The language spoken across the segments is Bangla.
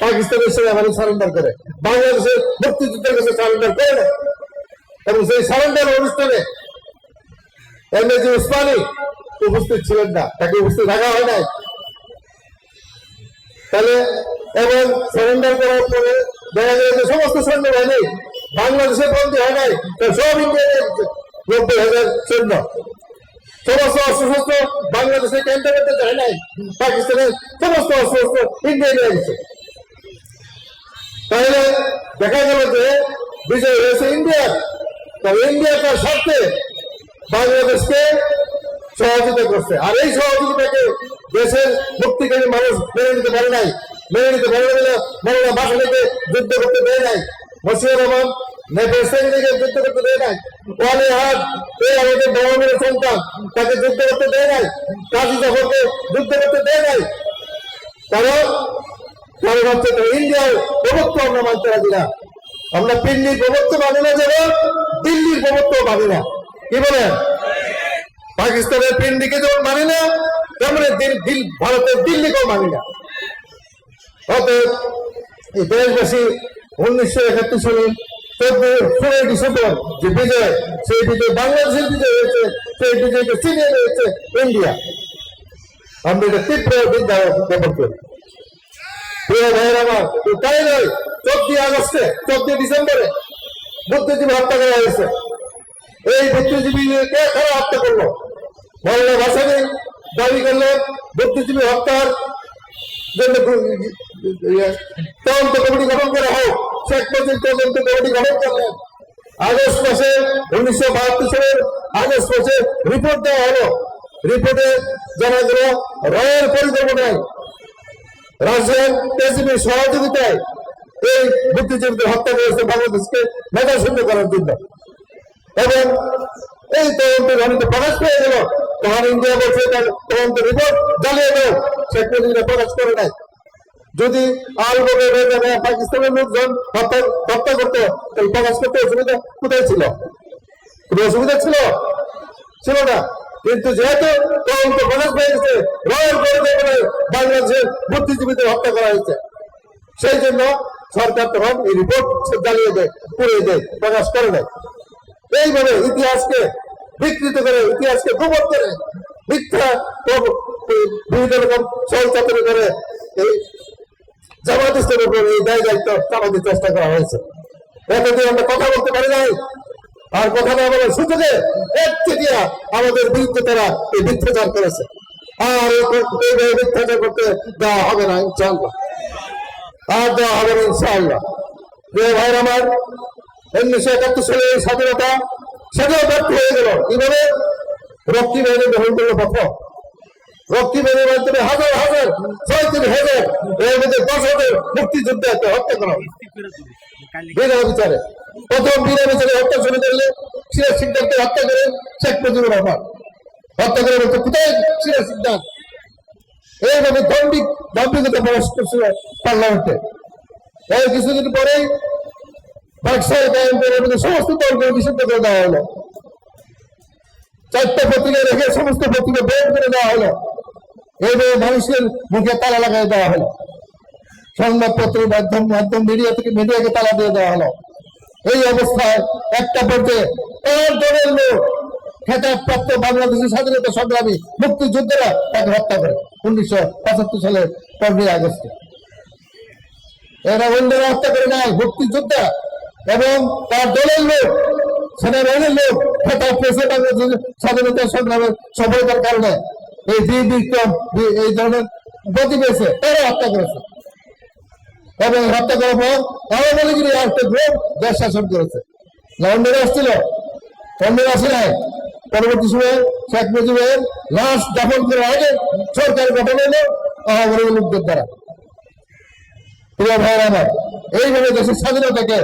পাকিস্তানের সেনাবাহিনী সারেন্ডার করে। বাংলাদেশের মুক্তিযুদ্ধের কাছে সারেন্ডার করে না এবং সেই সারেন্ডার অনুষ্ঠানে এমএজি উসমানী উপস্থিত ছিলেন না। তাকে উপস্থিত রাখা হয় নাই। তাহলে এবং সারেন্ডার করার পরে দেখা গেল যে সমস্ত সৈন্যবাহিনী বাংলাদেশের বন্দী হয় নাই। সব ইন্ডিয়ানে নব্বই হাজার সৈন্য। সমস্ত অস্ত্রশস্ত্র বাংলাদেশে ক্যান্টনমেন্টে যায় নাই। পাকিস্তানের সমস্ত অস্ত্রশস্ত্র ইন্ডিয়া নিয়ে তাহলে দেখা গেল যে বিজয় হয়েছে ইন্ডিয়ার তবে ইন্ডিয়া তার স্বার্থে বাংলাদেশকে সহযোগিতা করছে। আর এই সহযোগিতাকে দেশের মুক্তিকামী মানুষ মেনে নিতে পারে নাই। মেনে নিতে পারে না বাসা থেকে যুদ্ধ করতে দেয় নাই। মসিউর রহমান নেপের থেকে যুদ্ধ করতে দেয় নাই। হাত এই আমাদের বড়মের সন্তান, তাকে যুদ্ধ করতে দেয় নাই। কাজী জাফরকে যুদ্ধ করতে দেয় নাই। কারণ কারণ হচ্ছে ইন্ডিয়ার প্রভুত্ব আমরা মানতে রাজি না। আমরা পিন্ডির প্রভুত্ব মানি না যেমন দিল্লির প্রভুত্ব মানি না। কি বলেন? পাকিস্তানের পিন্ডিকে যেমন মানি না তেমনি দিল- ভারতের দিল্লিকেও মানি না। অতএব এই দেশবাসী উনিশশো একাত্তর সালে চোদ্দ ষোলোই ডিসেম্বর যে বিজয়, সেই বিজয় বাংলাদেশের বিজয় হয়েছে, সেই বিজয়কে চিনিয়ে রয়েছে, ইন্ডিয়া। আমরা এটা তীব্র বিদ্যা জ্ঞাপন করি। প্রিয় তাই নয় চোদ্দই আগস্টে চোদ্দই ডিসেম্বরে বুদ্ধিজীবী হত্যা করা হয়েছে। এই বুদ্ধিজীবীকে কারা হত্যা করল? মৌলানা ভাসানি দাবি করলেন বুদ্ধিজীবী হত্যার জন্য ইয়ে, তদন্ত কমিটি গঠন করা হোক। শেখ মুজিব তদন্ত কমিটি গঠন করলেন। আগস্ট মাসে উনিশশো বাহাত্তর সালের আগস্ট মাসে রিপোর্ট দেওয়া হলো। রিপোর্টে জানা গেল রয়ের পরিকল্পনায় রাশিয়ান সহযোগিতায় এই বুদ্ধিজীবীদের হত্যা করেছে বাংলাদেশকে মেধা শূন্য করার জন্য। এবং এই তদন্ত যখন প্রকাশ পেয়ে গেল। ইন্ডিয়া বলছে তার তদন্ত রিপোর্ট জ্বালিয়ে দাও। শেখ মুজিবরা প্রকাশ করে নাই। যদি বদর পাকিস্তানের লোকজন হত্যা হত্যা করতো, তাহলে প্রকাশ করতে অসুবিধা কোথায় ছিল? কোনো অসুবিধা ছিল? ছিল না। কিন্তু যেহেতু তদন্ত প্রকাশ পেয়ে গেছে রয়ের পরিকল্পনায় বাংলাদেশের বুদ্ধিজীবীদের হত্যা করা হয়েছে। সেই জন্য সরকার তখন এই রিপোর্ট জ্বালিয়ে দেয়, পুড়িয়ে দেয়, প্রকাশ করে দেয় এইভাবে ইতিহাসকে বিকৃত করে, ইতিহাসকে গোবর করে, মিথ্যা বিভিন্ন রকম চলচাতুরি করে এই জামাত ইসলামের উপর এই দায় দায়িত্ব চাপাতে চেষ্টা করা হয়েছে। এতদিন আমরা কথা বলতে পারি নাই আর কখনো আমাদের সুযোগে এক চেটিয়া আমাদের বিরুদ্ধে তারা এই মিথ্যাচার করেছে। আর এই মিথ্যাচার করতে দেওয়া হবে না ইনশাল্লাহ আর দেওয়া হবে না ইনশাল্লাহ প্রিয় ভাইর আমার, উনিশশো একাত্তর সালে স্বাধীনতা সেটাও ব্যর্থ হয়ে গেল। কীভাবে? রক্তি বাহিনী গ্রহণ করল প্রথম। রক্তি বাহিনীর মাধ্যমে হাজার হাজার ছয় তিন হাজার এর মধ্যে দশ হাজার মুক্তিযুদ্ধে হত্যা করা। বিনা বিচারে। প্রথম বিনা বিচারে হত্যা শুরু করলে সিরাজ হত্যা করে শেখ মুজিবুর রহমান। হত্যা করে বলতে কোথায় সিরাজ সিদ্ধার্থ এইভাবে দম্বিক দম্বিকতা প্রকাশ করছিল পার্লামেন্টে। এর কিছুদিন পরেই বাক্সায় মধ্যে সমস্ত দলকে নিষিদ্ধ করে দেওয়া হলো। চারটা পত্রিকা রেখে সমস্ত পত্রিকা বের করে দেওয়া হলো। এইভাবে মানুষের মুখে তালা লাগাই দেওয়া হলো। সংবাদপত্রের মাধ্যম মাধ্যম মিডিয়া থেকে মিডিয়াকে তালা দিয়ে দেওয়া হলো। এই অবস্থায় একটা পর্যায়ে তার দলের লোক খেতাব বাংলাদেশের স্বাধীনতা সংগ্রামী মুক্তিযোদ্ধারা তাকে হত্যা করে উনিশশো পঁচাত্তর সালের পনেরোই আগস্টে। এরা অন্যরা হত্যা করে নাই, মুক্তিযোদ্ধা এবং তার দলের লোক, সেনাবাহিনীর লোক খেতাব পেয়েছে বাংলাদেশের স্বাধীনতা সংগ্রামের সফলতার কারণে। এই বীর বিক্রম এই ধরনের গতি পেয়েছে, তারা হত্যা করেছে। এবং হত্যা করার পর আওয়ামী একটা গ্রুপ দেশ শাসন করেছে। লন্ডনে আসছিল, লন্ডনে নাই। পরবর্তী সময়ে শেখ মুজিবের লাশ দাফন করার আগে সরকার গঠন হলো লোকদের দ্বারা। প্রিয় ভাইয়ের আমার, এইভাবে দেশের স্বাধীনতাকে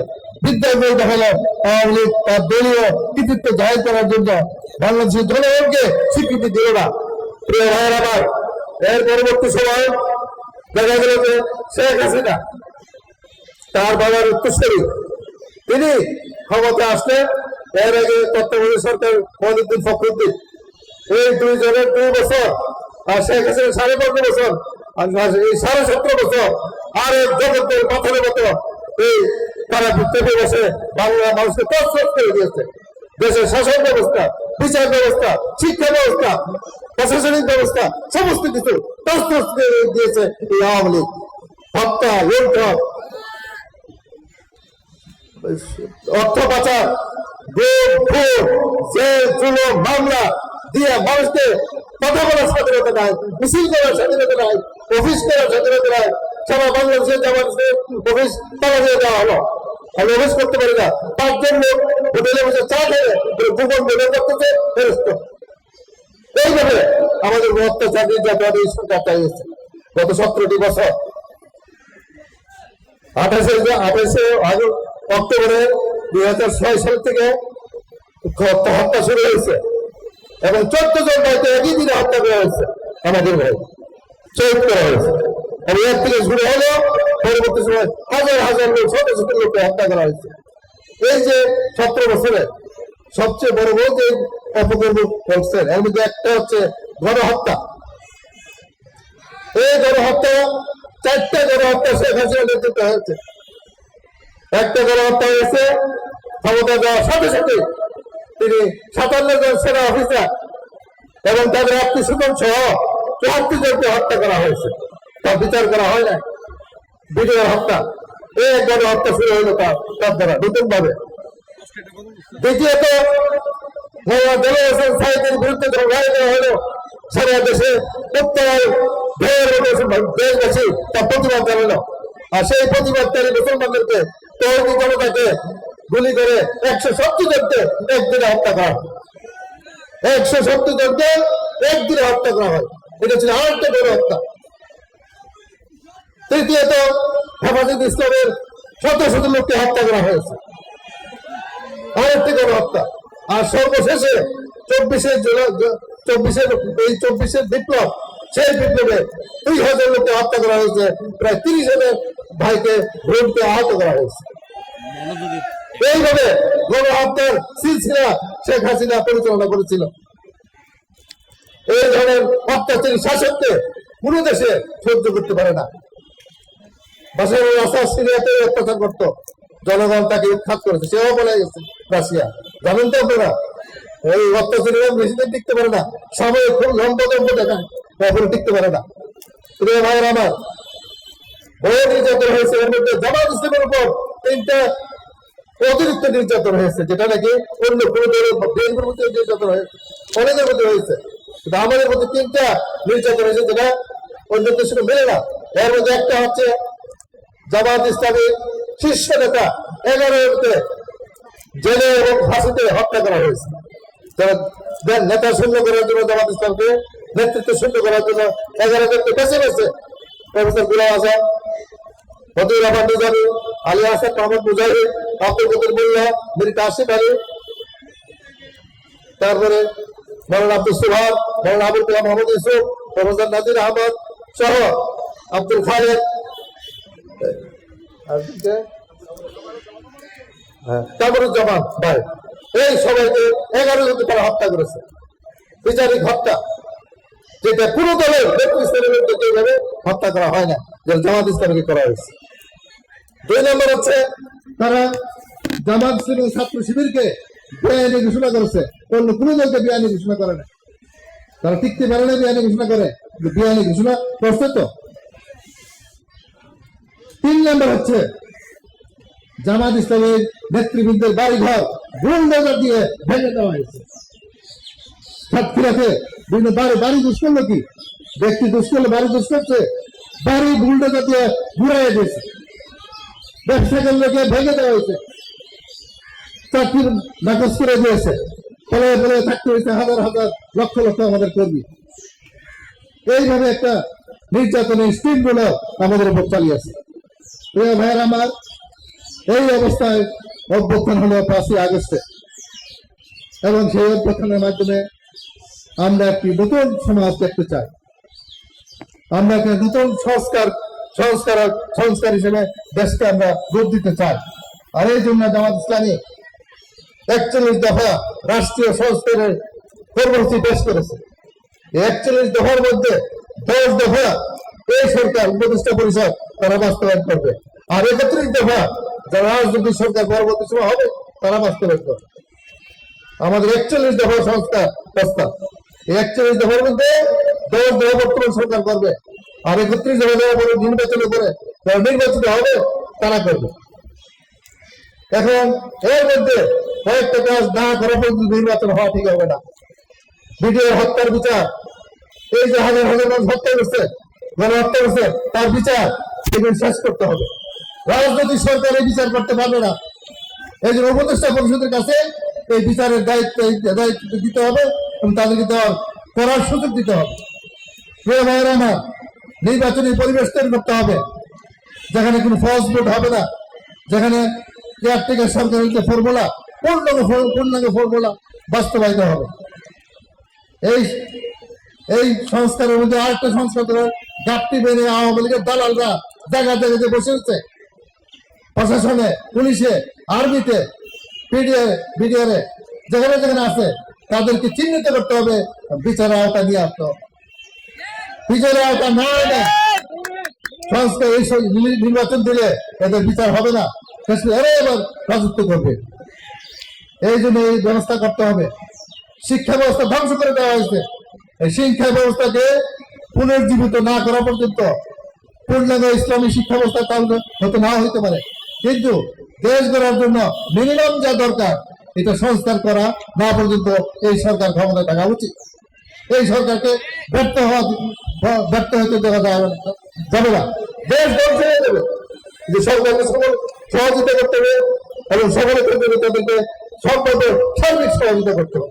বিদ্যা করে দেখাল আওয়ামী লীগ তার দলীয় কৃতিত্ব জাহির করার জন্য বাংলাদেশের জনগণকে স্বীকৃতি দিল না। প্রিয় ভাইয়ের আমার এর পরবর্তী সময় দেখা গেল যে শেখ হাসিনা, তার বাবার উত্তরস্বরী তিনি ক্ষমতা আসলে এর আগে তত্ত্বাবধায়ক সরকার মহিউদ্দিন ফখরুদ্দিন। এই দুই জনের দুই বছর আর শেখ হাসিনা সাড়ে পনেরো বছর আর এই সাড়ে সতেরো বছর আর এক জগতের পাথরের মতো এই তারা চেপে বসে বাংলা মানুষকে তৎসৎ করে দিয়েছে। দেশের শাসন ব্যবস্থা বিচার ব্যবস্থা শিক্ষা ব্যবস্থা প্রশাসনিক ব্যবস্থা সমস্ত কিছু দিয়েছে এই আওয়ামী লীগ। হত্যা অর্থ পাচার জেল, জুলুম, মামলা দিয়ে মানুষকে কথা বলার স্বাধীনতা নাই মিছিল করার স্বাধীনতা নাই অফিস করার স্বাধীনতা নাই সারা বাংলাদেশের যেমন অফিস তালা দিয়ে দেওয়া হলো। আমি অফিস করতে পারি না। পাঁচজন লোক হোটেলে বসে চা খেয়ে গোপন বের করতেছে এইভাবে আমাদের অত্যাচার নির্যাতন এই সরকার চালিয়েছে গত সতেরোটি বছর। আঠাশে আঠাশে অক্টোবরে দুই হাজার ছয় সাল থেকে হত্যা শুরু হয়েছে। এবং চোদ্দ জন ভাইকে একই দিনে হত্যা করা হয়েছে। আমাদের ভাই করা হয়েছে। এবং এর থেকে শুরু হলো সময় হাজার হাজার লোক ছোট ছোট লোককে হত্যা করা হয়েছে। এই যে সতেরো বছরে সবচেয়ে বড় বড় যে অপকর্ম করছেন, এর মধ্যে একটা হচ্ছে গণহত্যা। এই গণহত্যা, চারটা গণহত্যা শেখ হাসিনা নেতৃত্ব হয়েছে। একটা গণহত্যা হয়েছে, ক্ষমতা দেওয়ার সাথে সাথে তিনি সাতান্ন জন সেনা অফিসার এবং তাদের আত্মীয় স্বজন সহ চুয়াত্তর জনকে হত্যা করা হয়েছে। তার বিচার করা হয় না ভিডিও হত্যা। এই এক গণহত্যা শুরু হলো তার তার দ্বারা নতুন ভাবে দ্বিতীয়ত গুলি করে একশো সত্তর জনকে একদিনে হত্যা করা হয়। একশো সত্তর জনকে একদিনে হত্যা করা হয়। এটা ছিল আরেকটা বড় হত্যা। তৃতীয়ত, হেফাজত ইসলামের শত শত লোককে হত্যা করা হয়েছে। বড় হত্যা। আর সর্বশেষে চব্বিশের চব্বিশের এই চব্বিশের বিপ্লব, সেই বিপ্লবে দুই হাজার লোককে হত্যা করা হয়েছে। প্রায় তিরিশ হাজার ভাইকে ভ্রমকে আহত করা হয়েছে। এইভাবে গণহত্যার সিলসিলা শেখ হাসিনা পরিচালনা করেছিল। এই ধরনের অত্যাচারী শাসককে কোন দেশে সহ্য করতে পারে না। বাসার অত্যাচার করতো। জনগণ তাকে উৎখাত করেছে। সেও বলে গেছে, রাশিয়া। জানেন তো আপনারা? বেশি টিকতে পারে না। সাময়িক খুব দেখায় টিকতে পারে না। প্রিয় ভাইয়ের আমার নির্যাতন হয়েছে এর মধ্যে জামাত উপর তিনটা অতিরিক্ত নির্যাতন হয়েছে, যেটা নাকি অন্য কোনো মধ্যে নির্যাতন হয়েছে। অনেকের হয়েছে। কিন্তু আমাদের তিনটা নির্যাতন হয়েছে, যেটা অন্য দেশের মেলে না। এর মধ্যে একটা হচ্ছে জামাত ইসলামের শীর্ষ নেতা এগারোতে জেলে এবং ফাঁসিতে হত্যা করা হয়েছে। দেন নেতা শূন্য করার জন্য জামাত ইসলামকে নেতৃত্ব শূন্য করার জন্য এগারো জনকে বেছে বেছে প্রফেসর গুলাম রহমান নিজামী আলী হাসান মোহাম্মদ মুজাহিদ, আব্দুল কবির মোল্লা, মির কাশিম আলী, তারপরে মৌলানা আব্দুল সুভান মৌলানা আবুল কালাম মোহাম্মদ ইউসুফ, প্রফেসর নাজির আহমদ সহ আব্দুল খালেদ হ্যাঁ, ভাই। এই সবাইকে এগারো তারা হত্যা করেছে। বিচারিক হত্যা। যেটা পুরো দলের ব্যক্তি হত্যা করা হয় না। যেটা জামাত ইসলামকে করা হয়েছে। দুই নম্বর হচ্ছে তারা জামাত ইসলামী ছাত্র শিবিরকে বেআইনি ঘোষণা করেছে। অন্য কোনো দলকে বেআইনি ঘোষণা করে না। তারা টিকতে পারে না বেআইনি ঘোষণা করে। বেআইনি ঘোষণা করছে তো। তিন নম্বর হচ্ছে জামাত ইসলামের নেতৃবৃন্দের দিয়ে ভেঙে দেওয়া হয়েছে। বিভিন্ন বাড়ি বাড়ি দুষ করল কি? ব্যক্তি দুষ করলে বাড়ি দুষ করছে বাড়ি দিয়ে ঘুরাই দিয়েছে। ব্যবসা ভেঙে দেওয়া হয়েছে। চাকরির নাকচ করে দিয়েছে। থাকতে হয়েছে হাজার হাজার লক্ষ লক্ষ আমাদের কর্মী। এইভাবে একটা নির্যাতনের স্টিমগুলো আমাদের উপর চালিয়েছে প্রিয় ভাইয়ের আমার, এই অবস্থায় অভ্যুত্থান হলো পাঁচই আগস্টে। এবং সেই অভ্যুত্থানের মাধ্যমে আমরা একটি নতুন সমাজ দেখতে চাই। আমরা একটা নতুন সংস্কার সংস্কার সংস্কার হিসেবে দেশকে আমরা রূপ দিতে চাই। আর এই জন্য জামাত ইসলামী একচল্লিশ দফা রাষ্ট্রীয় সংস্কারের কর্মসূচি পেশ করেছে। একচল্লিশ দফার মধ্যে দশ দফা এই সরকার উপদেষ্টা পরিষদ তারা বাস্তবায়ন করবে। আর একত্রিশ দফা যারা রাজনৈতিক সরকার পরবর্তী সময় হবে, তারা বাস্তবায়ন করবে আমাদের একচল্লিশ দফা সংস্কার প্রস্তাব। এই একচল্লিশ দফার মধ্যে দশ দফা বর্তমান সরকার করবে। আর একত্রিশ দফা যারা পরে নির্বাচন করে, যারা নির্বাচিত হবে, তারা করবে। এখন এর মধ্যে কয়েকটা কাজ না করা পর্যন্ত নির্বাচন হওয়া ঠিক হবে না। ভিডিও হত্যার বিচার। এই যে হাজার হাজার মানুষ হত্যা করছে যারা হত্যা করছে, তার বিচার এগুলো শেষ করতে হবে। রাজনৈতিক সরকার এই বিচার করতে পারবে না। এই জন্য উপদেষ্টা পরিষদের কাছে এই বিচারের দায়িত্ব দায়িত্ব দিতে হবে এবং তাদেরকে দেওয়ার করার সুযোগ দিতে হবে। নির্বাচনী পরিবেশ তৈরি করতে হবে। যেখানে কোনো ফলস ভোট হবে না। যেখানে কেয়ারটেকার সরকারের যে ফর্মুলা পূর্ণাঙ্গ পূর্ণাঙ্গ ফর্মুলা বাস্তবায়িত হবে। এই এই সংস্কারের মধ্যে আরেকটা সংস্কার ঘাটতি বেড়ে আওয়ামী লীগের দালালরা জায়গা জায়গাতে বসে প্রশাসনে, পুলিশে, আর্মিতে বিডিআর, যেখানে যেখানে আছে, তাদেরকে চিহ্নিত করতে হবে। বিচার আওতা নিয়ে আসতে আওতা না এনে এই নির্বাচন দিলে এদের বিচার হবে না। এরা এবার করবে। এই জন্য এই ব্যবস্থা করতে হবে। শিক্ষা ব্যবস্থা ধ্বংস করে দেওয়া হয়েছে। এই শিক্ষা ব্যবস্থাকে পুনর্জীবিত না করা পর্যন্ত পূর্ণাঙ্গ ইসলামী শিক্ষা ব্যবস্থা তাহলে হতে না হইতে পারে। কিন্তু দেশ গড়ার জন্য মিনিমাম যা দরকার, এটা সংস্কার করা না পর্যন্ত এই সরকার ক্ষমতা থাকা উচিত। এই সরকারকে ব্যর্থ হওয়া, ব্যর্থ হতে দেওয়া যাবে যাবে না। দেশ ধ্বংস হয়ে যাবে। যে সরকারকে সকল সহযোগিতা করতে হবে এবং সকলে তাদেরকে সম্পদ সার্বিক সহযোগিতা করতে হবে।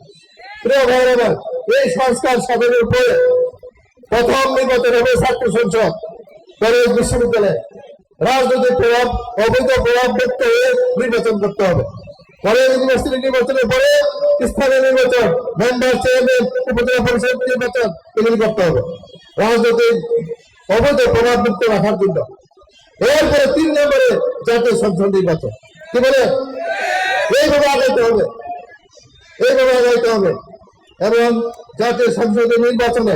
এই সংস্কার সাধনের পরে প্রথম নির্বাচন হবে ছাত্র সংসদ পরে বিশ্ববিদ্যালয়। রাজনৈতিক প্রভাব, অবৈধ প্রভাব মুক্ত হয়ে নির্বাচন করতে হবে। পরে ইউনিভার্সিটি নির্বাচনের পরে স্থানীয় নির্বাচন, মেম্বার, চেয়ারম্যান, উপজেলা পরিষদ নির্বাচন, এগুলি করতে হবে। রাজনৈতিক অবৈধ প্রভাব মুক্ত রাখার জন্য। এরপরে তিন নম্বরে জাতীয় সংসদ নির্বাচন। কি বলে? এইভাবে আগাইতে হবে। এইভাবে আগাইতে হবে। এবং জাতীয় সংসদের নির্বাচনে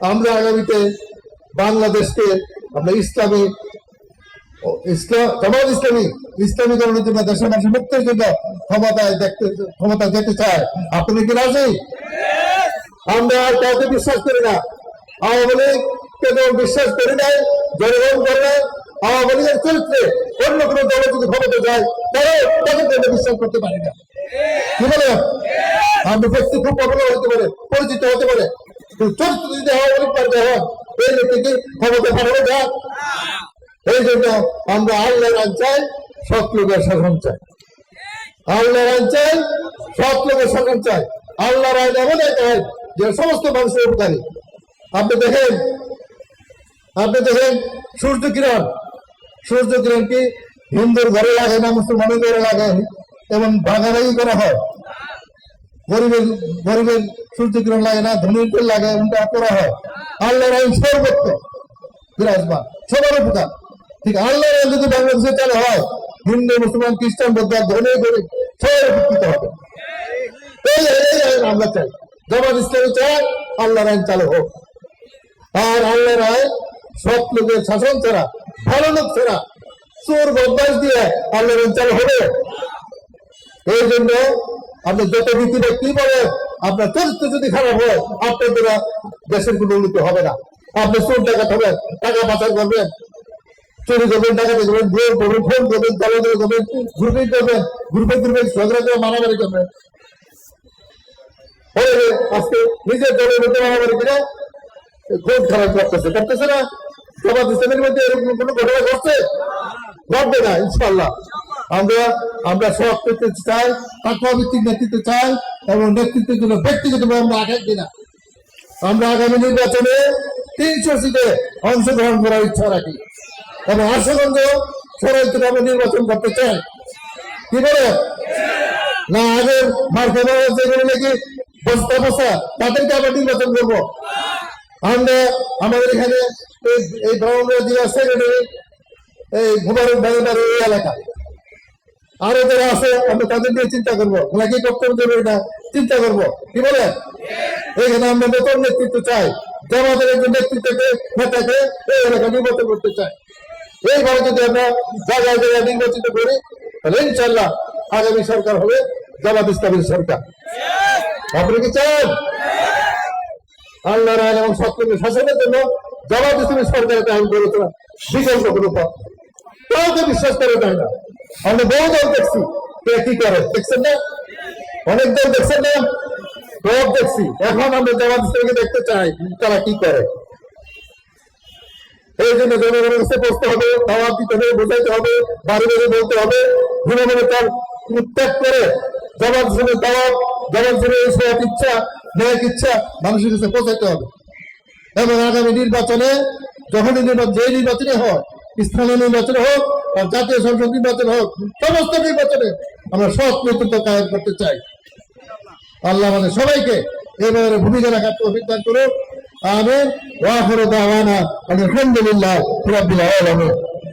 আমরা আগামীতে বাংলাদেশকে আমরা ইসলামী ইসলাম জামাত ইসলামী ইসলামীকরণের জন্য দেশের মানুষের মুক্তির জন্য ক্ষমতায় দেখতে ক্ষমতা যেতে চায়। আপনি কি রাজি? আমরা আর কাউকে বিশ্বাস করি না। আওয়ামী লীগ কেন বিশ্বাস করি নাই, জনগণ করে নাই। আওয়ামী লীগের চরিত্রে অন্য কোনো দলে যদি ক্ষমতা যায় তাহলে তাদেরকে আমরা বিশ্বাস করতে পারি না। কি বলে? আমি ব্যক্তি খুব পপুলার হতে পারে, পরিচিত হতে পারে। চরিত্র যদি আওয়ামী লীগ পাল্টে হয় এই ব্যক্তিকে ক্ষমতা পাঠানো যায় এই জন্য আমরা আল্লাহর চাই সৎ লোকের শাসন চাই। আল্লাহর চাই সৎ লোকের শাসন চাই। আল্লাহর আইন এমন আইন যে সমস্ত মানুষের উপকারী। আপনি দেখেন আপনি দেখেন সূর্য কিরণ। সূর্য কিরণ কি হিন্দুর ঘরে লাগে না মুসলমানের ঘরে লাগে এবং ভাগাভাগি করা হয়। গরিবের গরিবের সূর্য লাগে না ধনীদের লাগে, উল্টা করা হয়। আল্লাহর আইন সর্বত্র বিরাজমান। সবার উপকার ঠিক আল্লাহর আইন যদি বাংলাদেশে চালু হয়, হিন্দু, মুসলমান, খ্রিস্টান, বৌদ্ধ ধনী গরিব সবাই উপকৃত হবে। আমরা চাই। জামাত ইসলামী চাই, আল্লাহর আইন চালু হোক। আর আল্লাহর আইন সৎ লোকের শাসন ছাড়া, ভালো লোক ছাড়া, চোর বদমাস দিয়ে আল্লাহর আইন চালু হবে। এই জন্য আপনি যত নীতিটা কি বলেন আপনার চরিত্র যদি খারাপ হয়, আপনার দ্বারা দেশের কোনো উন্নতি হবে না। আপনি চোর টাকা হবেন, টাকা পাচার করবেন, চুরি করবেন, ডাকাতি করবেন বিয়ে করবেন ফোন করবেন দলাদলি করবেন গ্রুপিং করবেন গ্রুপে গ্রুপে ঝগড়া করে মারামারি করবেন। আজকে নিজের দলের মধ্যে মারামারি করে খুব খারাপ করতেছে করতেছে না? জামাত ইসলামের মধ্যে এরকম কোনো ঘটনা ঘটছে? ঘটবে না ইনশাল্লাহ আমরা আমরা সব নেতৃত্ব চাই তাকওয়া ভিত্তিক নেতৃত্ব চাই, এবং নেতৃত্বের জন্য ব্যক্তিগতভাবে আমরা আঘাত দিই না আমরা আগামী নির্বাচনে তিনশো সিটে অংশগ্রহণ করার ইচ্ছা রাখি। এবং আশুগঞ্জ সরাই থেকে আমরা নির্বাচন করতে চাই। কি বলে? না আগের মার্কে যেগুলো নাকি বস্তা বসা তাদেরকে আমরা নির্বাচন করব। আমরা, আমাদের এখানে এই- ধরনের জেলা সেক্রেটারি এই ভাইয়ের এই এলাকা। আরও যারা আছে, আমরা তাদের নিয়ে চিন্তা করব। ওরা কি করতে হবে এটা? চিন্তা করব। কি বলে? এখানে আমরা নতুন নেতৃত্ব চাই। জামাতের একজন নেতৃত্বকে নেতাকে এই এলাকা নির্বাচন করতে চায় এইভাবে যদি আমরা জায়গায় জায়গায় নির্বাচিত করি, তাহলে ইনশাল্লাহ আগামী সরকার হবে জামাত ইসলামের সরকার। আপনি কি চান? আল্লাহ রায় এবং সত্যের শাসনের জন্য জামাত ইসলামের সরকারের আইন করে তোলা। বিকল্প কোনো পথ কাউকে বিশ্বাস করে দেয় না। আমরা বহু দল দেখছি। কে করে? দেখছেন না? অনেক দল দেখছেন না? সব দেখছি। এখন আমরা জামাত দেখতে চাই তারা কি করে। এই জন্য জনগণের কাছে বসতে হবে দাওয়াত দিতে হবে, বোঝাইতে হবে, বাড়ি বাড়ি বলতে হবে। ধীরে ধীরে তার ত্যাগ করে জবাব শুনে দাওয়াত জবাব শুনে এই সব ইচ্ছা ন্যায় ইচ্ছা মানুষের কাছে পৌঁছাতে হবে। এবং আগামী নির্বাচনে যখনই নির্বাচন যে নির্বাচনে হোক স্থানীয় নির্বাচনে হোক আর জাতীয় সংসদ নির্বাচন হোক, সমস্ত নির্বাচনে আমরা সৎ নেতৃত্ব কায়েম করতে চাই। আল্লাহ মানে সবাইকে এবারে ভূমিকা রাখার অভিজ্ঞান করুক। করুন আমিন। ওয়া আখিরু দাওয়ানা আলহামদুলিল্লাহ রাব্বিল